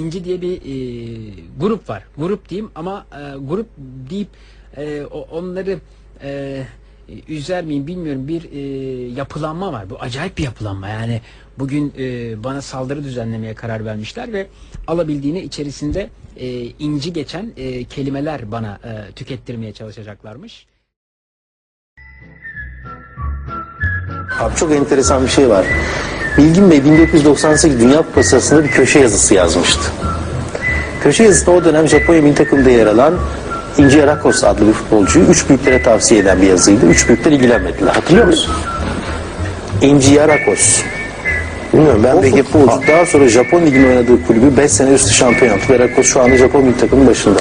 İnci diye bir e, grup var. Grup diyeyim ama e, grup deyip e, onları e, üzer miyim bilmiyorum. Bir e, yapılanma var. Bu acayip bir yapılanma. Yani bugün e, bana saldırı düzenlemeye karar vermişler ve alabildiğini içerisinde e, inci geçen e, kelimeler bana e, tükettirmeye çalışacaklarmış. Abi çok enteresan bir şey var. Bilgin Bey 1998 Dünya Kupası sırasında bir köşe yazısı yazmıştı. Köşe yazısında o dönem Japonya milli takımda yer alan İnci Yarakos adlı bir futbolcuyu üç büyüklere tavsiye eden bir yazıydı. Üç büyükler ilgilenmediler. Hatırlıyor musun? İnci Yarakos. Bilmiyorum ben O peki futbolcu daha sonra Japon liginde oynadığı kulübü 5 sene üstü şampiyon yaptı. Yarakos şu anda Japon milli takımının başında.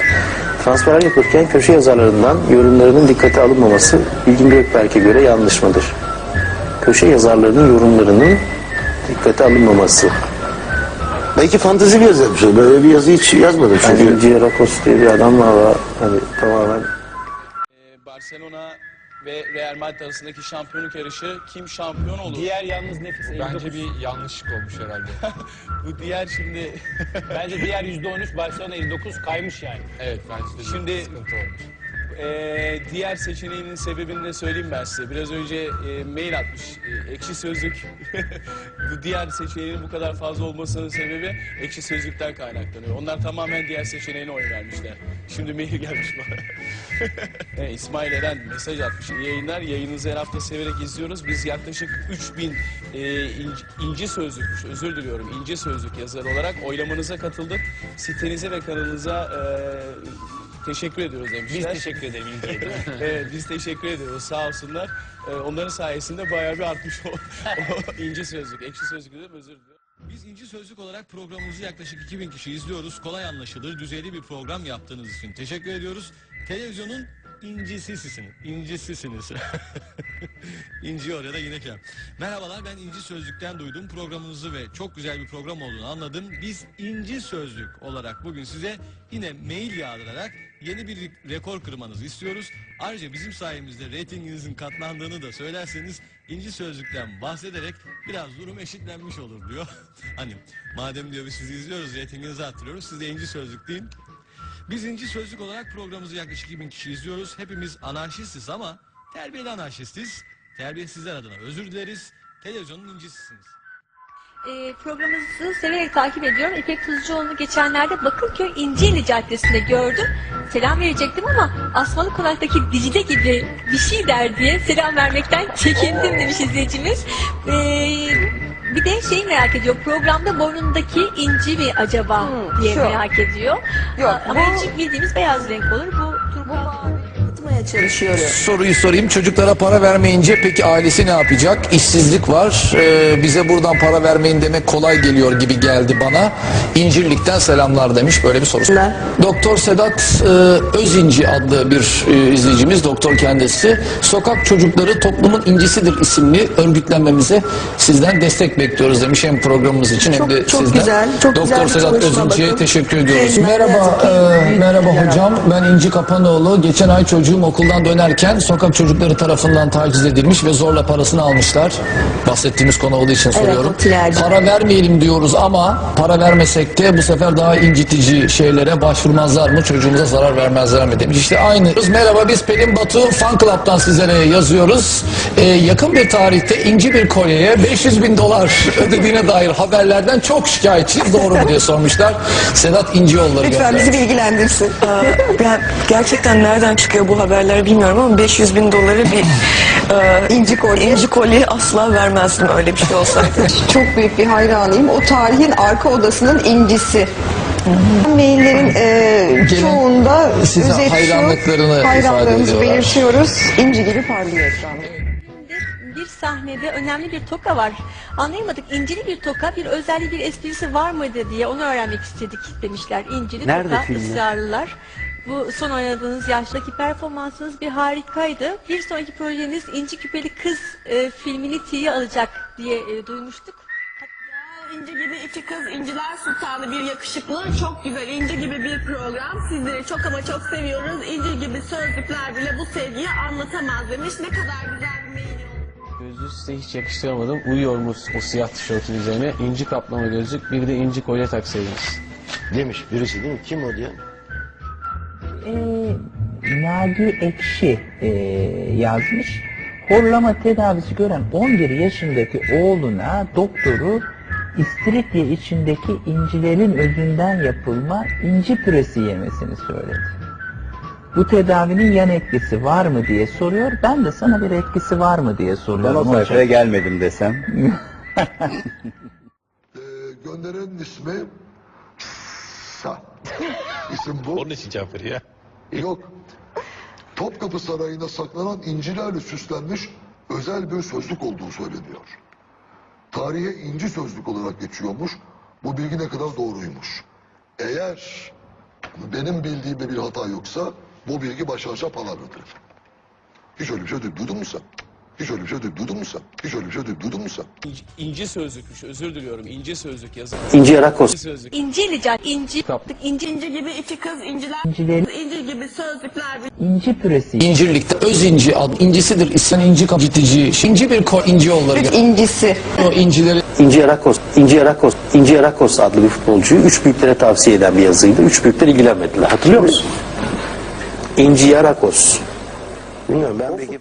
Transfer yapılırken köşe yazarlarından yorumlarının dikkate alınmaması Bilgin Gökberk'e göre yanlış mıdır? Köşe yazarlarının yorumlarının dikkate alınmaması. belki fantezi bir yazı yapmışlar. Böyle bir yazı hiç yazmadım Yani çünkü. İnci Yarakos diye bir adam var ama hani tamamen Ee, Barcelona ve Real Madrid arasındaki şampiyonluk yarışı kim şampiyon olur? Diğer yalnız nefis 59. Bence bir yanlışlık olmuş herhalde. Bu diğer şimdi Bence diğer %13 Barcelona 59 kaymış yani. Evet bence de Şimdi- sıkıntı olmuş. Ee, diğer seçeneğinin sebebini de söyleyeyim ben size. Biraz önce e, mail atmış e, ekşi sözlük. bu diğer seçeneğinin bu kadar fazla olmasının sebebi ekşi sözlükten kaynaklanıyor. Onlar tamamen diğer seçeneğine oy vermişler. Şimdi mail gelmiş bana. evet, İsmail Eren mesaj atmış. Yayınlar. Yayınınızı her hafta severek izliyoruz. Biz yaklaşık 3000 e, inci, inci sözlükmüş. Özür diliyorum. inci sözlük yazarı olarak oylamanıza katıldık. Sitenize ve kanalınıza e, Teşekkür ediyoruz demişler. Biz teşekkür ederim İlgi'ye biz teşekkür ediyoruz sağ olsunlar. Ee, onların sayesinde bayağı bir artmış o, o ince sözlük, ekşi sözlük dedim özür diliyorum. Biz İnci Sözlük olarak programımızı yaklaşık 2000 kişi izliyoruz. Kolay anlaşılır, düzeyli bir program yaptığınız için teşekkür ediyoruz. Televizyonun incisisiniz. İncisisiniz. İnci oraya da yine kem. Merhabalar ben İnci Sözlük'ten duydum programınızı ve çok güzel bir program olduğunu anladım. Biz İnci Sözlük olarak bugün size yine mail yağdırarak yeni bir rekor kırmanızı istiyoruz. Ayrıca bizim sayemizde reytinginizin katlandığını da söylerseniz İnci Sözlük'ten bahsederek biraz durum eşitlenmiş olur diyor. hani madem diyor biz sizi izliyoruz reytinginizi arttırıyoruz siz de İnci Sözlük deyin. Biz İnci Sözlük olarak programımızı yaklaşık 2000 kişi izliyoruz. Hepimiz anarşistiz ama terbiyeli anarşistiz. Terbiyesizler adına özür dileriz. Televizyonun incisisiniz. E, programınızı severek takip ediyorum. İpek Tuzcuoğlu'nu geçenlerde Bakırköy İncirli Caddesi'nde gördüm. Selam verecektim ama Asmalı Konak'taki Dicle gibi bir şey der diye selam vermekten çekindim demiş izleyicimiz. E, de şeyi merak ediyor. Programda burnundaki inci mi acaba Hmm, diye şu. merak ediyor. Yok, Ama bu- inci bildiğimiz beyaz renk olur. Bu. Çalışıyorum. Soruyu sorayım. Çocuklara para vermeyince peki ailesi ne yapacak? İşsizlik var. Ee, bize buradan para vermeyin demek kolay geliyor gibi geldi bana. İncirlik'ten selamlar demiş. Böyle bir soru. Doktor Sedat e, Özinci adlı bir e, izleyicimiz, doktor kendisi. Sokak çocukları toplumun incisidir isimli örgütlenmemize sizden destek bekliyoruz demiş hem programımız için Çok- hem de çok sizden. güzel, çok doktor güzel Sedat Özinci'ye teşekkür ediyoruz. Merhaba, e, merhaba hocam. Ben İnci Kapanoğlu. Geçen ay çocuğum okuldan dönerken sokak çocukları tarafından taciz edilmiş ve zorla parasını almışlar. Bahsettiğimiz konu olduğu için soruyorum. tinerci. Para vermeyelim diyoruz ama para vermesek de bu sefer daha incitici şeylere başvurmazlar mı? Çocuğumuza zarar vermezler mi demiş. İşte aynı. Merhaba biz Pelin Batu Fan Club'dan sizlere yazıyoruz. Ee, yakın bir tarihte inci bir kolyeye 500 bin dolar ödediğine dair haberlerden çok şikayetçiyiz. Doğru mu diye sormuşlar. Sedat İncioğulları Lütfen göndermiş. bizi bilgilendirsin. Ben gerçekten nereden çıkıyor bu haberler bilmiyorum ama 500 bin doları bir e, İnci kolye. inci kolye asla vermezdim öyle bir şey olsaydı. Çok büyük bir hayranıyım. O tarihin arka odasının incisi. Maillerin e, çoğunda size özet şu, hayranlıklarını ifade hayranlarımızı ediyorlar. belirtiyoruz. İnci gibi parlıyor ekranda. Bir, bir sahnede önemli bir toka var. Anlayamadık. İncili bir toka bir özelliği bir esprisi var mıydı diye onu öğrenmek istedik demişler. İncili Nerede toka ısrarlılar. Bu son oynadığınız yaştaki performansınız bir harikaydı. Bir sonraki projeniz İnci Küpeli Kız e, filmini tiye alacak diye e, duymuştuk. İnci gibi iki kız, inciler sultanı bir yakışıklı, çok güzel inci gibi bir program. Sizleri çok ama çok seviyoruz. İnci gibi sözlükler bile bu sevgiyi anlatamaz demiş. Ne kadar güzel bir mail. Gözlüğü size hiç yakıştıramadım. Uyuyor mu o siyah tişörtün üzerine? İnci kaplama gözlük bir de inci kolye taksaydınız. Demiş birisi değil mi? Kim o diye? Nagi Ekşi e, yazmış. Horlama tedavisi gören 11 yaşındaki oğluna doktoru istiridye içindeki incilerin özünden yapılma inci püresi yemesini söyledi. Bu tedavinin yan etkisi var mı diye soruyor. Ben de sana bir etkisi var mı diye soruyorum. hocam. gelmedim desem. gönderenin ismi Sa. İsim bu. Onun için cevap veriyor. Yok. Topkapı Sarayı'nda saklanan incilerle süslenmiş özel bir sözlük olduğu söyleniyor. Tarihe inci sözlük olarak geçiyormuş. Bu bilgi ne kadar doğruymuş. Eğer benim bildiğimde bir hata yoksa bu bilgi başarca palavradır. Hiç öyle bir şey duydun mu sen? Hiç öyle bir şey duydun mu sen? Hiç öyle bir şey duydun mu sen? İnci, inci sözlükmüş özür diliyorum. İnci sözlük yazın. İnci Yarakos. İnci sözlük. İncili cadde, inci, inci, İnci gibi iki kız inciler İncilerin inci gibi sözlükler inci püresi İncirlik'te öz inci ad incisidir. İsyan inci incitici. İnci bir ko inci yolları. İncisi. O incileri İnci Yarakos. İnci Yarakos. İnci Yarakos adlı bir futbolcuyu üç büyüklere tavsiye eden bir yazıydı. Üç büyükler ilgilenmediler. Hatırlıyor musun? İnci Yarakos. Bilmiyorum ben peki